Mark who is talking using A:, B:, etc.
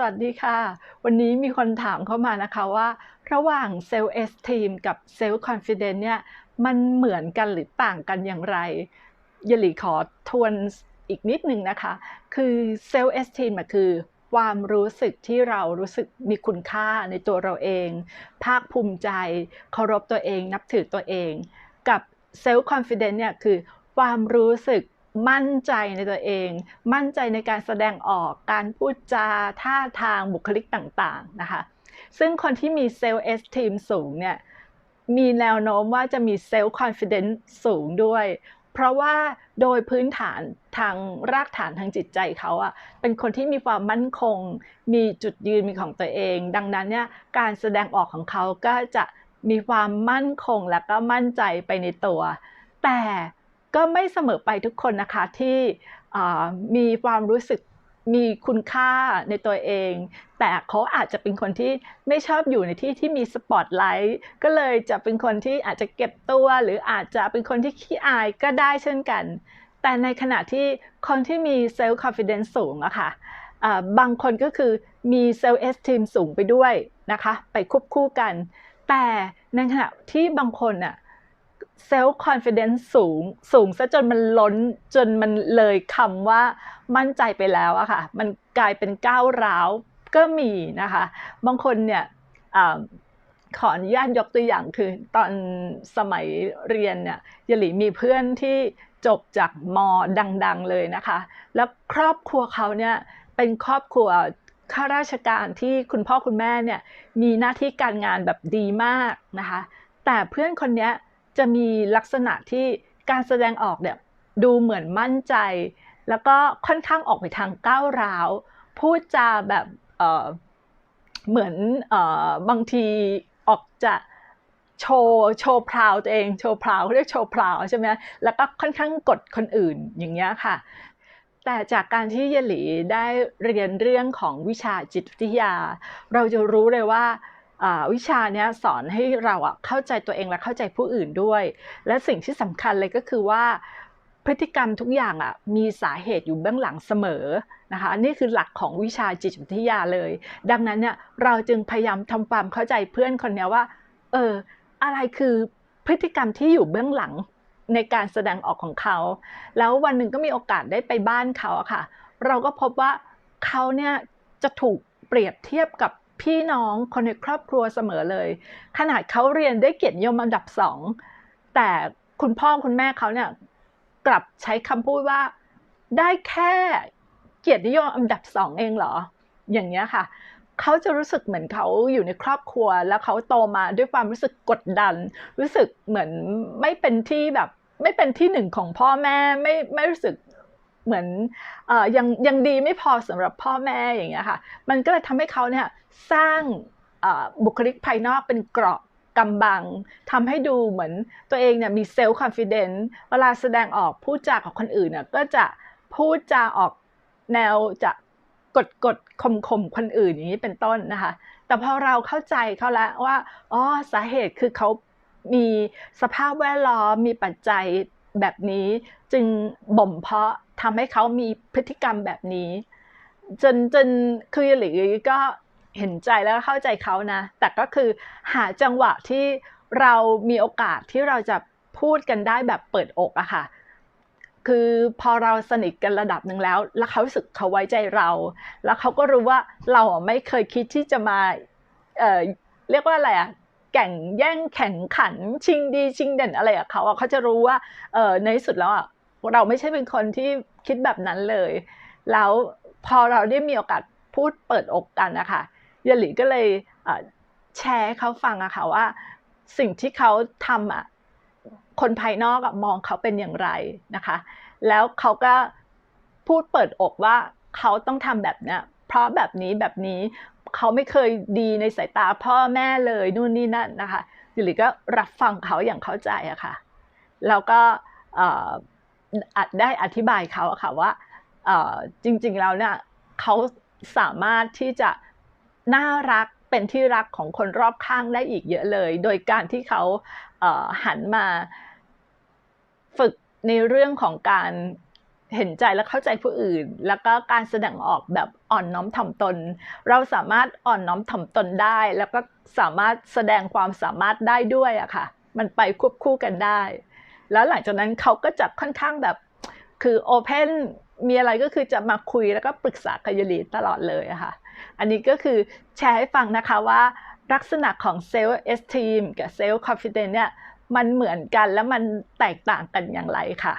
A: สวัสดีค่ะ วันนี้มีคนถามเข้ามานะคะว่า ระหว่างเซลล์เอสทีมกับเซลล์คอนฟิเดนซ์เนี่ยมันเหมือนกันหรือต่างกันอย่างไรยลีขอทวนอีกนิดนึงนะคะ คือเซลล์เอสทีมคือความรู้สึกที่เรารู้สึกมีคุณค่าในตัวเราเอง ภาคภูมิใจเคารพตัวเอง นับถือตัวเอง กับเซลล์คอนฟิเดนซ์เนี่ยคือความรู้สึก มั่นใจในตัวเอง มั่นใจในการแสดงออกการพูดจาท่าทางบุคลิกต่างๆนะคะซึ่งคนที่มีเซลล์เอสทีมสูงเนี่ยมีแนวโน้มว่าจะมีเซลล์คอนฟิเดนซ์สูงด้วย เพราะว่าโดยพื้นฐานทางรากฐานทางจิตใจเขาอะเป็นคนที่มีความมั่นคง มีจุดยืนมีของตัวเอง ดังนั้นเนี่ยการแสดงออกของเขาก็จะมีความมั่นคงและก็มั่นใจไปในตัว แต่ ก็ไม่เสมอไปทุกคนนะคะที่มีความรู้สึกมีคุณค่าในตัวเอง แต่เขาอาจจะเป็นคนที่ไม่ชอบอยู่ในที่ที่มีสปอตไลท์ก็เลยจะเป็นคนที่อาจจะเก็บตัว หรืออาจจะเป็นคนที่ขี้อายก็ได้เช่นกัน แต่ในขณะที่คนที่มีเซลล์คอนฟิเดนซ์สูงอะค่ะบางคนก็คือมีเซลล์เอสทีมสูงไปด้วยนะคะ ไปควบคู่กัน แต่ในขณะที่บางคนอะ เซลล์คอนฟิเดนซ์สูงสูงซะจนมันล้นจนมันเลยคำว่ามั่นใจไปแล้วอะค่ะ มันกลายเป็นก้าวร้าวก็มีนะคะ บางคนเนี่ยขออนุญาตยกตัวอย่างคือตอนสมัยเรียนเนี่ยยลีมีเพื่อนที่จบจากมอดัง ๆเลยนะคะ แล้วครอบครัวเขาเนี่ยเป็นครอบครัวข้าราชการที่คุณพ่อคุณแม่เนี่ยมีหน้าที่การงานแบบดีมากนะคะ แต่เพื่อนคนนี้ จะมีลักษณะที่การแสดงออกเนี่ยดูเหมือนมั่นใจ แล้วก็ค่อนข้างออกไปทางก้าวร้าว พูดจาแบบเเหมือนอบางทีออกจะโชว์โชว์พราวตัวเองโชว์พราวเรียกโชว์พราวใช่ไหมแล้วก็ค่อนข้างกดคนอื่นอย่างเงี้ยค่ะ แต่จากการที่เยหลีได้เรียนเรื่องของวิชาจิตวิทยา เราจะรู้เลยว่า วิชานี้สอนให้เราเข้าใจตัวเองและเข้าใจผู้อื่นด้วย และสิ่งที่สำคัญเลยก็คือว่าพฤติกรรมทุกอย่างอะมีสาเหตุอยู่เบื้องหลังเสมอนะคะนี่คือหลักของวิชาจิตวิทยาเลย ดังนั้นเนี่ยเราจึงพยายามทำความเข้าใจเพื่อนคนนี้ว่าเอออะไรคือพฤติกรรมที่อยู่เบื้องหลังในการแสดงออกของเขา แล้ววันหนึ่งก็มีโอกาสได้ไปบ้านเขาอะค่ะ เราก็พบว่าเขาเนี่ยจะถูกเปรียบเทียบกับ พี่น้องคนในครอบครัวเสมอเลย ขนาดเขาเรียนได้เกียรตินิยมอันดับสองแต่คุณพ่อคุณแม่เขาเนี่ยกลับใช้คำพูดว่าได้แค่เกียรตินิยมอันดับสองเองเหรอ อย่างเงี้ยค่ะเขาจะรู้สึกเหมือนเขาอยู่ในครอบครัว แล้วเขาโตมาด้วยความรู้สึกกดดัน รู้สึกเหมือนไม่เป็นที่แบบ ไม่เป็นที่หนึ่งของพ่อแม่ไม่ไม่รู้สึก เหมือนอยังยังดีไม่พอสำหรับพ่อแม่อย่างเงี้ยค่ะ มันก็เลยทำให้เขาเนี่ยสร้างบุคลิกภายนอกเป็นเกราะกำบังทำให้ดูเหมือนตัวเองเนี่ยมีเซลล์คอนฟิเดนซ์เวลาแสดงออกพูดจากับคนอื่นเนี่ยก็จะพูดจาออกแนวจะกดกดข่มข่มคนอื่นอย่างนี้เป็นต้นนะคะ แต่พอเราเข้าใจเขาแล้วว่าอ๋อสาเหตุคือเขามีสภาพแวดล้อมมีปัจจัยแบบนี้จึงบ่มเพาะ ทำให้เขามีพฤติกรรมแบบนี้ จนจนคือหรือก็เห็นใจแล้วเข้าใจเขานะ แต่ก็คือหาจังหวะที่เรามีโอกาสที่เราจะพูดกันได้แบบเปิดอกอะค่ะ คือพอเราสนิทกันระดับหนึ่งแล้ว แล้วเขาสึกเขาไว้ใจเรา แล้วเขาก็รู้ว่าเราไม่เคยคิดที่จะมาเอ่อเรียกว่าอะไรอะแข่งแย่งแข่งขันชิงดีชิงเด่นอะไรอะเขาอะเขาจะรู้ว่าเออในที่สุดแล้วอะ เราไม่ใช่เป็นคนที่คิดแบบนั้นเลย แล้วพอเราได้มีโอกาสพูดเปิดอกกันนะคะยลีก็เลยแชร์เขาฟังอะค่ะว่า สิ่งที่เขาทำอะคนภายนอกมองเขาเป็นอย่างไรนะคะ แล้วเขาก็พูดเปิดอกว่าเขาต้องทำแบบเนี้ยเพราะแบบนี้แบบนี้เขาไม่เคยดีในสายตาพ่อแม่เลยนู่นนี่นั่นนะคะยลีก็รับฟังเขาอย่างเข้าใจอะค่ะ แล้วก็ ได้อธิบายเขาค่ะว่าจริงๆแล้วเนี่ยเขาสามารถที่จะน่ารักเป็นที่รักของคนรอบข้างได้อีกเยอะเลย โดยการที่เขาหันมาฝึกในเรื่องของการเห็นใจและเข้าใจผู้อื่น แล้วก็การแสดงออกแบบอ่อนน้อมถ่อมตน เราสามารถอ่อนน้อมถ่อมตนได้ แล้วก็สามารถแสดงความสามารถได้ด้วยอะค่ะ มันไปควบคู่กันได้ แล้วหลังจากนั้นเขาก็จะค่อนข้างแบบ คือโอเพนมีอะไรก็คือจะมาคุยแล้วก็ปรึกษากับยลีตลอดเลยอะค่ะ อันนี้ก็คือแชร์ให้ฟังนะคะว่าลักษณะของเซลล์เอสทีมกับเซลล์คอนฟิเดนเนี่ยมันเหมือนกันและมันแตกต่างกันอย่างไรค่ะ